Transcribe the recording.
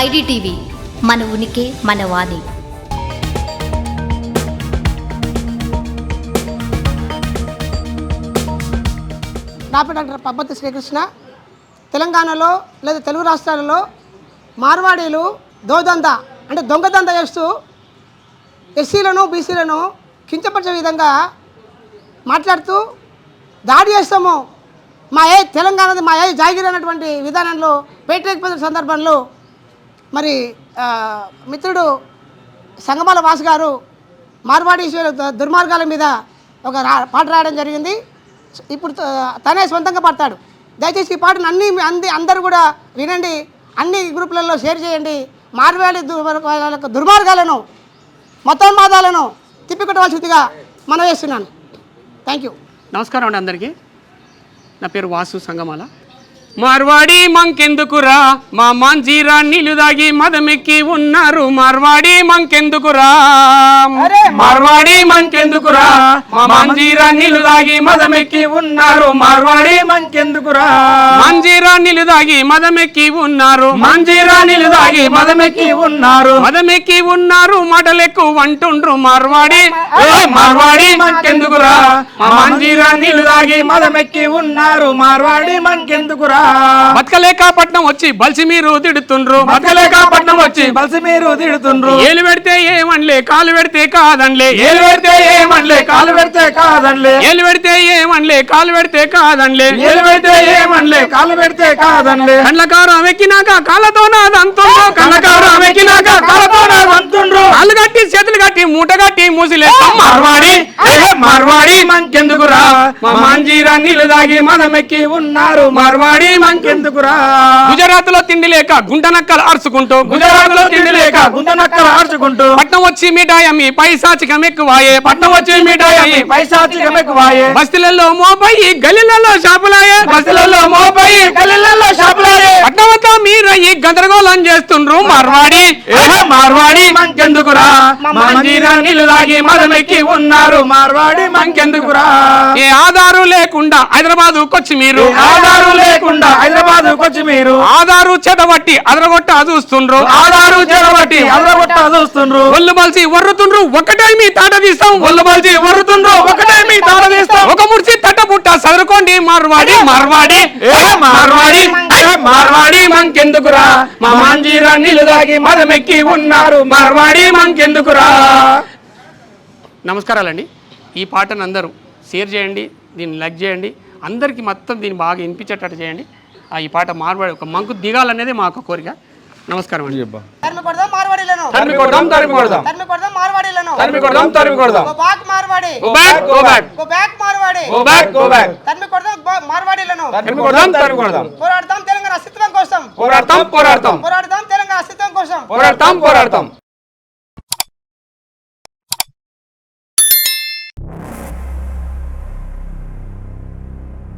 IDTV మన ఉనికి మన వాణి. Doctor doctor Pabbathi Srikrishna. తెలంగాణలో లేదా తెలుగు రాష్ట్రాలలో మార్వాడీలు దోదంద అంటే దొంగదంద చేస్తూ ఎస్సీలను బీసీలను కించపరిచే విధంగా మాట్లాడుతూ దాడి చేస్తాము. మా ఏ తెలంగాణది మా ఏ జాగిరి అన్నటువంటి విధానంలో పేటరేకపోతున్న సందర్భంలో మరి మిత్రుడు సంగమాల వాసు గారు మార్వాడీశ్వర దుర్మార్గాల మీద ఒక పాట రాయడం జరిగింది. ఇప్పుడు త- తనే సొంతంగా పాడతాడు. దయచేసి ఈ పాటను అన్ని అంది అందరూ కూడా వినండి. అన్ని గ్రూపులలో షేర్ చేయండి. మార్వాడి దుర్మార్గాలకు దుర్మార్గాలను మతోన్మాదాలను తిప్పికొట్టవలసిందిగా మనం వేస్తున్నాను థ్యాంక్ యూ నమస్కారం అండి అందరికీ. నా పేరు వాసు సంగమాల. మార్వాడి మంకెందుకురా? మా మాంజీరా నీళ్ళు దాగి మదమెక్కి ఉన్నారు. మార్వాడి మంకెందుకురా? మార్వాడి మంకెందుకురా? మా మాంజీరా నీళ్ళు దాగి మదమెక్కి ఉన్నారు. మార్వాడి మంకెందుకురా? మంజీరా నీళ్ళు దాగి మదమెక్కి ఉన్నారు. మంజీరా నీళ్ళు దాగి మదమెక్కి ఉన్నారు. మదమెక్కి ఉన్నారు. మాటలెక్కు అంటుండ్రు. మార్వాడి మార్వాడి మంకెందుకురా? మా మంజీరా నీళ్ళు దాగి మదమెక్కి ఉన్నారు. మార్వాడి మంకెందుకురా? బతకలేక పట్నం వచ్చి బలిసి మీరు తిడుతుండ్రు. బతకలేక పట్నం వచ్చి బలసి మీరు తిడుతుండ్రు. ఏలు పెడితే ఏమనలే కాలు పెడితే కాదనలే ఏలు పెడితే ఏమనలే కాలు పెడితే కాదనలే ఏలు పెడితే ఏమనలే కాలు పెడితే కాదనలే ఏలు పెడితే ఏమనలే కాలు పెడితే కాదనలే కండ్లకారం ఎక్కినాక కాళ్ళతో నాదంతుండ్రు కనకారం ఎక్కినాక కాలతో వంతుండ్రు కాళ్ళు కట్టి చేతులు కట్టి మూట కట్టి మూసిలేస్తాం మార్వాడి మార్వాడి. మంకెందుకురా మా మాంజీరా నీళ్ళు దాగి మదమెక్కి ఉన్నారు. మార్వాడి మంకెందుకురా గుజరాత్లో తిండి లేక గుంటనక్కలు అరుచుకుంటూ గుజరాత్లో తిండి లేక గుంతనక్కలు ఆర్చుకుంటూ పట్నం వచ్చి మిఠాయమ్మి పైసాచికం ఎక్కువాయే పట్నం వచ్చి మిఠాయి పైసాచికం ఎక్కువాయే బస్తీలలో మోపయి గలీలలో షాపులాయే. బస్సులలో మోపై గల్లీలలో షాపులాయే. పట్నమంతా మీరు ఈ గందరగోళం చేస్తుండ్రు మార్వాడి. మార్వాడి మంకెందుకురా? దాగి మదమెక్కి ఉన్నారు మార్వాడి మంకెందుకురా? ఏ ఆధారు లేకుండా హైదరాబాద్ కొచ్చి మీరు? ఆధారు లేకుండా హైదరాబాద్ వచ్చి మీరు? ఆధారు చెటబట్టి అదరగొట్ట చూస్తుండ్రు. ఆధారు చెరబట్టి అదరగొట్ట చూస్తుండ్రు. ఒళ్ళు బలిసి వర్రుతుండ్రు ఒకటే మీ తాట తీస్తాం. ఒళ్ళు బలిసి వరుతుండ్రు ఒకటే మీ తాళ తీస్తాం. ఒక ముడిచి తట్టపుట్ట చదువుకోండి మార్వాడి మార్వాడి? మార్వాడి. మార్వాడి మంకెందుకురా? మా మంజీరా నీళ్ళు దాగి మదమెక్కి ఉన్నారు. మార్వాడి మంకెందుకురా? నమస్కారాలండి. ఈ పాటను అందరూ షేర్ చేయండి దీన్ని లైక్ చేయండి. అందరికీ మొత్తం దీన్ని బాగా వినిపించేటట్టు చేయండి. ఆ ఈ పాట మార్వాడి ఒక మంకు దిగాలనేది మా యొక్క కోరిక. నమస్కారం అండి. తరిమి కొడదాం మార్వాడీలను. తరిమి కొడదాం తరిమి కొడదాం. తరిమి కొడదాం మార్వాడీలను. తరిమి కొడదాం తరిమి కొడదాం. Go back Marwadi. Go back go back go back Marwadi. Go back go back తరిమి కొడదాం బా- మార్వాడీలను. తరిమి కొడదాం తరిమి కొడదాం. పోరాడదాం పోరాడతాం పోరాడతాం. పోరాడదాం తెలంగాణ అస్తిత్వం కోసం. పోరాడతాం పోరాడతాం.